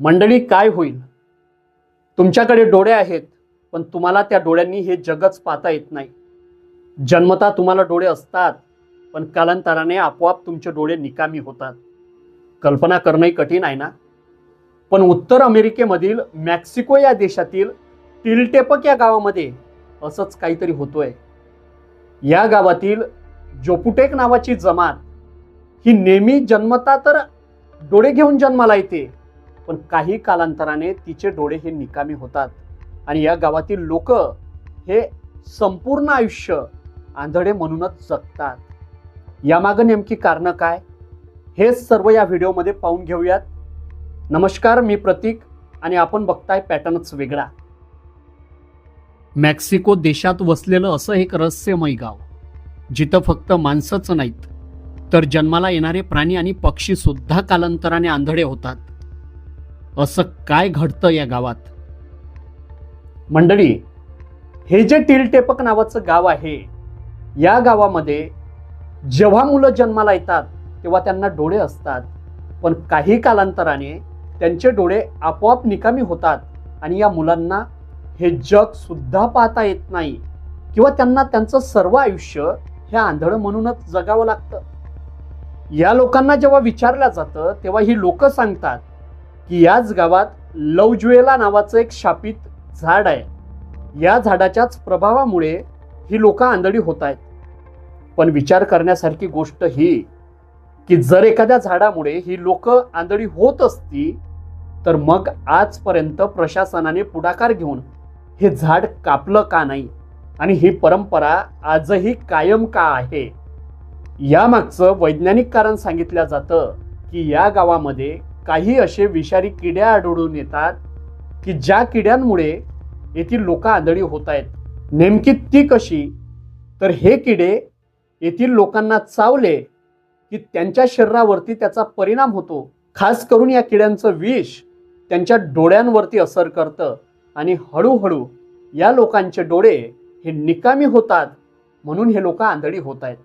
मंडळी काय होईल? तुमच्याकडे डोळे आहेत पण तुम्हाला त्या डोळ्यांनी हे जगच पाहता येत नाही. जन्मता तुम्हाला डोळे असतात पण कालांतराने आपोआप तुमचे डोळे निकामी होतात. कल्पना करणंही कठीण आहे ना? पण उत्तर अमेरिकेमधील मॅक्सिको या देशातील टिलटेपक या गावामध्ये असंच काहीतरी होतोय. या गावातील जोपुटेक नावाची जमात ही नेहमी जन्मता तर डोळे घेऊन जन्माला येते. पण काही कालांतराने तिचे डोळे हे निकामी होतात. आणि या गावातील लोक हे संपूर्ण आयुष्य आंधळे म्हणूनच जगतात. यामागं नेमकी कारणं काय? हेच सर्व या व्हिडिओमध्ये पाहून घेऊयात. नमस्कार मी प्रतीक आणि आपण बघताय पॅटर्नच वेगळा. मेक्सिको देशात वसलेलं असं एक रहस्यमय गाव जिथं फक्त माणसंच नाहीत तर जन्माला येणारे प्राणी आणि पक्षी सुद्धा कालांतराने आंधळे होतात. असं काय घडतं या गावात? मंडळी हे जे टिलटेपक नावाचं गाव आहे या गावामध्ये जेव्हा मुलं जन्माला येतात तेव्हा त्यांना डोळे असतात. पण काही कालांतराने त्यांचे डोळे आपोआप निकामी होतात आणि या मुलांना हे जग सुद्धा पाहता येत नाही किंवा त्यांना त्यांचं सर्व आयुष्य हे आंधळं म्हणूनच जगावं लागतं. या लोकांना जेव्हा विचारलं जातं तेव्हा ही लोक सांगतात की याच गावात लवज्वेला नावाचं एक शापित झाड आहे. या झाडाच्याच प्रभावामुळे ही लोक आंधळी होत आहेत. पण विचार करण्यासारखी गोष्ट ही की जर एखाद्या झाडामुळे ही लोक आंधळी होत असती तर मग आजपर्यंत प्रशासनाने पुढाकार घेऊन हे झाड कापलं का नाही? आणि ही परंपरा आजही कायम का आहे? यामागचं वैज्ञानिक कारण सांगितलं जातं की या गावामध्ये काही असे विषारी किड्या आढळून येतात की ज्या किड्यांमुळे येथील लोक आंधळी होत आहेत नेमकी ती कशी? तर हे किडे येथील लोकांना चावले की त्यांच्या शरीरावरती त्याचा परिणाम होतो. खास करून या किड्यांचं विष त्यांच्या डोळ्यांवरती असर करतं आणि हळूहळू या लोकांचे डोळे हे निकामी होतात म्हणून हे लोक आंधळी होत आहेत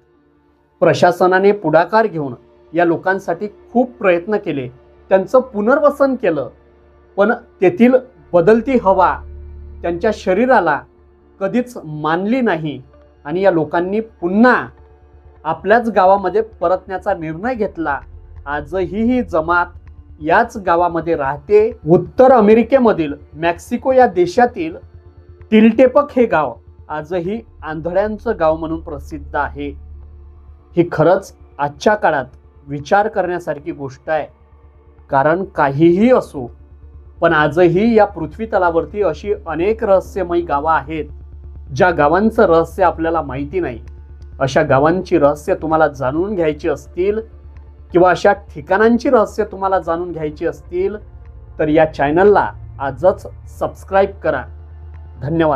प्रशासनाने पुढाकार घेऊन या लोकांसाठी खूप प्रयत्न केले. त्यांचं पुनर्वसन केलं. पण तेथील बदलती हवा त्यांच्या शरीराला कधीच मानली नाही आणि या लोकांनी पुन्हा आपल्याच गावामध्ये परतण्याचा निर्णय घेतला. आजही ही जमात याच गावामध्ये राहते. उत्तर अमेरिकेमधील मॅक्सिको या देशातील टिलटेपक हे गाव आजही आंधळ्यांचं गाव म्हणून प्रसिद्ध आहे. ही खरंच आजच्या काळात विचार करण्यासारखी गोष्ट आहे. कारण काहीही असो पण आजही या पृथ्वी तलावरती अशी अनेक रहस्यमयी गावं आहेत ज्या गावांचं रहस्य आपल्याला माहिती नाही. अशा गावांची रहस्य तुम्हाला जाणून घ्यायची असतील किंवा अशा ठिकाणांची रहस्य तुम्हाला जाणून घ्यायची असतील तर या चॅनलला आजच सबस्क्राईब करा. धन्यवाद.